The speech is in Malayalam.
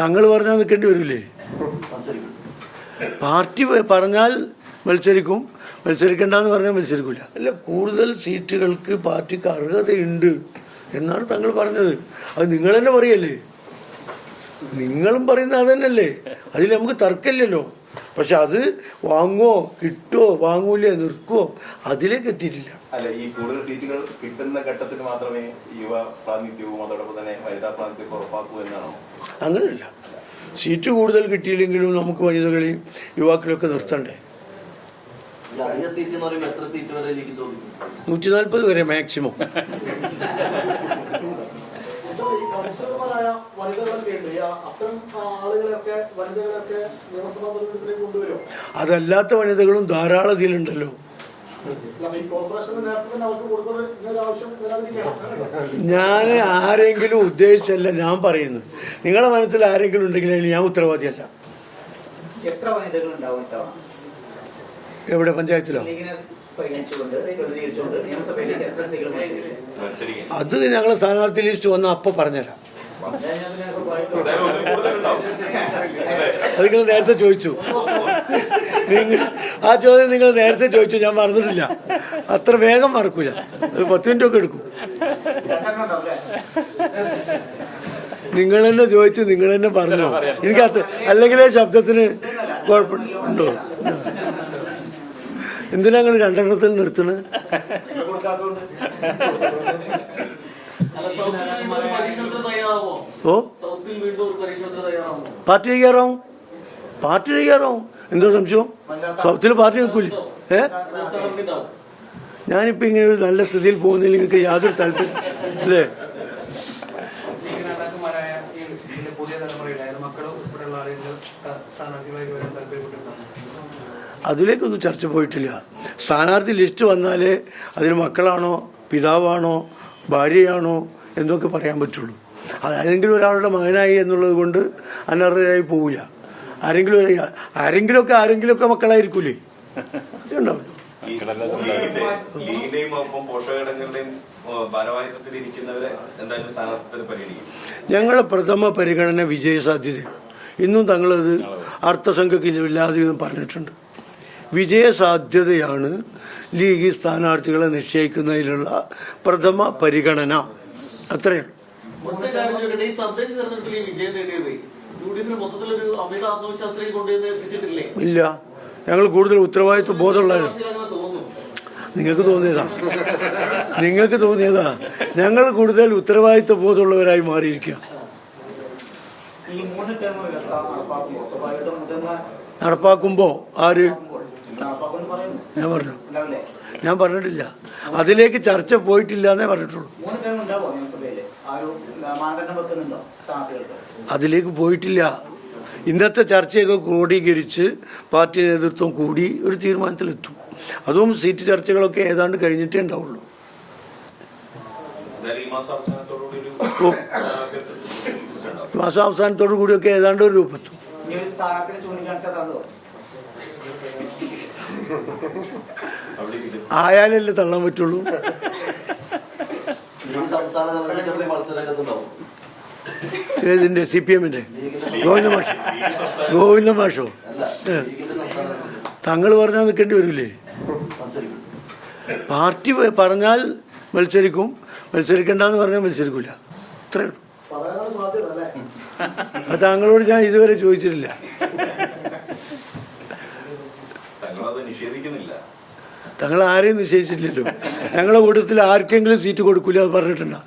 തങ്ങൾ പറഞ്ഞാൽ നിൽക്കേണ്ടി വരില്ലേ പാർട്ടി പറഞ്ഞാൽ മത്സരിക്കും മത്സരിക്കണ്ടെന്ന് പറഞ്ഞാൽ മത്സരിക്കില്ല അല്ല കൂടുതൽ സീറ്റുകൾക്ക് പാർട്ടിക്ക് അർഹതയുണ്ട് എന്നാണ് തങ്ങൾ പറഞ്ഞത്. അത് നിങ്ങൾ തന്നെ പറയല്ലേ? നിങ്ങളും പറയുന്നത് അതന്നെയല്ലേ അതിൽ നമുക്ക് തർക്കമില്ലല്ലോ. പക്ഷെ അത് വാങ്ങുമോ കിട്ടുമോ വാങ്ങൂലേ നിർക്കുവോ അതിലേക്ക് എത്തിയിട്ടില്ല. അല്ല ഈ കൂടുതൽ സീറ്റുകൾ കിട്ടുന്ന ഘട്ടത്തിൽ മാത്രമേ യുവ പ്രാതിനിധ്യവും അതോടൊപ്പം തന്നെ വനിതാ പ്രാതിനിധ്യം ഉറപ്പാക്കൂ എന്നാണോ? അങ്ങനെയല്ല. സീറ്റ് കൂടുതൽ കിട്ടിയില്ലെങ്കിലും നമുക്ക് വനിതകളെയും യുവാക്കളെയൊക്കെ നിർത്തണ്ടേ? ഈ സീറ്റ് എന്ന് പറയുമ്പോൾ എത്ര സീറ്റ് വരെ എനിക്ക് ചോദിക്കും? നൂറ്റി നാൽപ്പത് വരെ മാക്സിമം കൗൺസിലർമാരായ വനിതകളൊക്കെ ഉണ്ട് അത്തരം ആളുകളെയൊക്കെ വനിതകളെയൊക്കെ നിയമസഭാ തെരഞ്ഞെടുപ്പിലേക്ക് കൊണ്ടുവരും അതല്ലാത്ത വനിതകളും ധാരാളം ഇതിലുണ്ടല്ലോ. ഞാൻ ആരെങ്കിലും ഉദ്ദേശിച്ചല്ല ഞാൻ പറയുന്നു നിങ്ങളെ മനസ്സിൽ ആരെങ്കിലും ഉണ്ടെങ്കിൽ അതിന് ഞാൻ ഉത്തരവാദിയല്ല. എത്ര വനിതകൾ ഉണ്ടാവും ഇത്തവണ? എവിടെ പഞ്ചായത്തിലോ? അത് ഞങ്ങളെ സ്ഥാനാർത്ഥി ലിസ്റ്റ് വന്ന അപ്പൊ പറഞ്ഞുതരാം. അത് നിങ്ങൾ നേരത്തെ ചോദിച്ചു. നിങ്ങൾ ആ ചോദ്യം നിങ്ങൾ നേരത്തെ ചോദിച്ചു ഞാൻ മറന്നിട്ടില്ല. അത്ര വേഗം മറക്കൂല. ഒരു പത്ത് മിനിറ്റ് ഒക്കെ എടുക്കും. നിങ്ങൾ തന്നെ ചോദിച്ചു നിങ്ങൾ തന്നെ പറഞ്ഞു. എനിക്ക് അത്ര അല്ലെങ്കിലേ ശബ്ദത്തിന് കുഴപ്പമുണ്ടോ? എന്തിനാ നിങ്ങൾ രണ്ടെണ്ണത്തിൽ നിർത്തുന്നത്? അല്ല ഓ? പാർട്ടി കയറാവും പാർട്ടി കയറാവും എന്തോ സംശയം? സൗത്തിൽ പാർട്ടി നിൽക്കൂലേ? ഏ? ഞാനിപ്പോ ഞാനിപ്പോൾ ഇങ്ങനെ ഒരു നല്ല സ്ഥിതിയിൽ പോകുന്നതിൽ നിങ്ങൾക്ക് യാതൊരു താല്പര്യം അല്ലേ? അതിലേക്കൊന്നും ചർച്ച പോയിട്ടില്ല. സ്ഥാനാർത്ഥി ലിസ്റ്റ് വന്നാലേ അതിൽ മക്കളാണോ പിതാവാണോ ഭാര്യയാണോ എന്നൊക്കെ പറയാൻ പറ്റുള്ളൂ. അത് ഏതെങ്കിലും ഒരാളുടെ മകനായി എന്നുള്ളത് കൊണ്ട് അനർഹരായി പോവില്ല. ആരെങ്കിലും ആരെങ്കിലുമൊക്കെ ആരെങ്കിലുമൊക്കെ മക്കളായിരിക്കൂലേ? ഞങ്ങളെ പ്രഥമ പരിഗണന വിജയസാധ്യതയാണ് ഇന്നും തങ്ങളത് അർത്ഥസംഖ്യക്കില്ലാതെ എന്ന് പറഞ്ഞിട്ടുണ്ട്. വിജയസാധ്യതയാണ് ലീഗ് സ്ഥാനാർത്ഥികളെ നിശ്ചയിക്കുന്നതിലുള്ള പ്രഥമ പരിഗണന. അത്രയാണ് ഒറ്റ കാര്യം ചോദിക്കട്ടെ ഈ തദ്ദേശ തെരഞ്ഞെടുപ്പിൽ ഈ വിജയം നേടിയത് യു ഡി എഫിന് മൊത്തത്തിലൊരു അമിത ആത്മവിശ്വാസത്തിലേക്ക് കൊണ്ടുവന്ന് എത്തിച്ചിട്ടില്ലേ ഇല്ല. ഞങ്ങൾ കൂടുതൽ ഉത്തരവാദിത്വ ബോധമുള്ള നിങ്ങൾക്ക് തോന്നിയതാ? നിങ്ങൾക്ക് തോന്നിയതാ? ഞങ്ങൾ കൂടുതൽ ഉത്തരവാദിത്വ ബോധമുള്ളവരായി മാറിയിരിക്കുക. നടപ്പാക്കുമ്പോ നടപ്പാക്കുമ്പോൾ ആര് ഞാൻ പറഞ്ഞു. ഞാൻ പറഞ്ഞിട്ടില്ല. അതിലേക്ക് ചർച്ച പോയിട്ടില്ല എന്നേ പറഞ്ഞിട്ടുള്ളൂ അതിലേക്ക് പോയിട്ടില്ല. ഇന്നത്തെ ചർച്ചയൊക്കെ ക്രോഡീകരിച്ച് പാർട്ടി നേതൃത്വം കൂടി ഒരു തീരുമാനത്തിലെത്തും. അതും സീറ്റ് ചർച്ചകളൊക്കെ ഏതാണ്ട് കഴിഞ്ഞിട്ടേ ഉണ്ടാവുള്ളൂ. മാസം അവസാനത്തോടു കൂടിയൊക്കെ ഏതാണ്ട് ഒരു രൂപത്തു. ആയാലല്ലേ തള്ളാൻ പറ്റുള്ളൂ. ലീഗ് സംസ്ഥാന ജനറൽ സെക്രട്ടറി മത്സരരംഗത്തുണ്ടാവും ഏതിന്റെ സി പി എമ്മിന്റെ ഗോവിന്ദ മാഷോ? ഗോവിന്ദ മാഷോ തങ്ങൾ പറഞ്ഞാൽ നിൽക്കേണ്ടി വരില്ലേ പാർട്ടി പറഞ്ഞാൽ മത്സരിക്കും. മത്സരിക്കണ്ടെന്ന് പറഞ്ഞാൽ മത്സരിക്കില്ല അത്രേ ഉള്ളൂ. അത് താങ്കളോട് ഞാൻ ഇതുവരെ ചോദിച്ചിട്ടില്ല. നിഷേധിക്കുന്നില്ല. തങ്ങൾ ആരെയും നിശ്ചയിച്ചിട്ടില്ലല്ലോ. ഞങ്ങളുടെ കൂട്ടത്തിൽ ആർക്കെങ്കിലും സീറ്റ് കൊടുക്കില്ല അത് പറഞ്ഞിട്ടുണ്ടോ?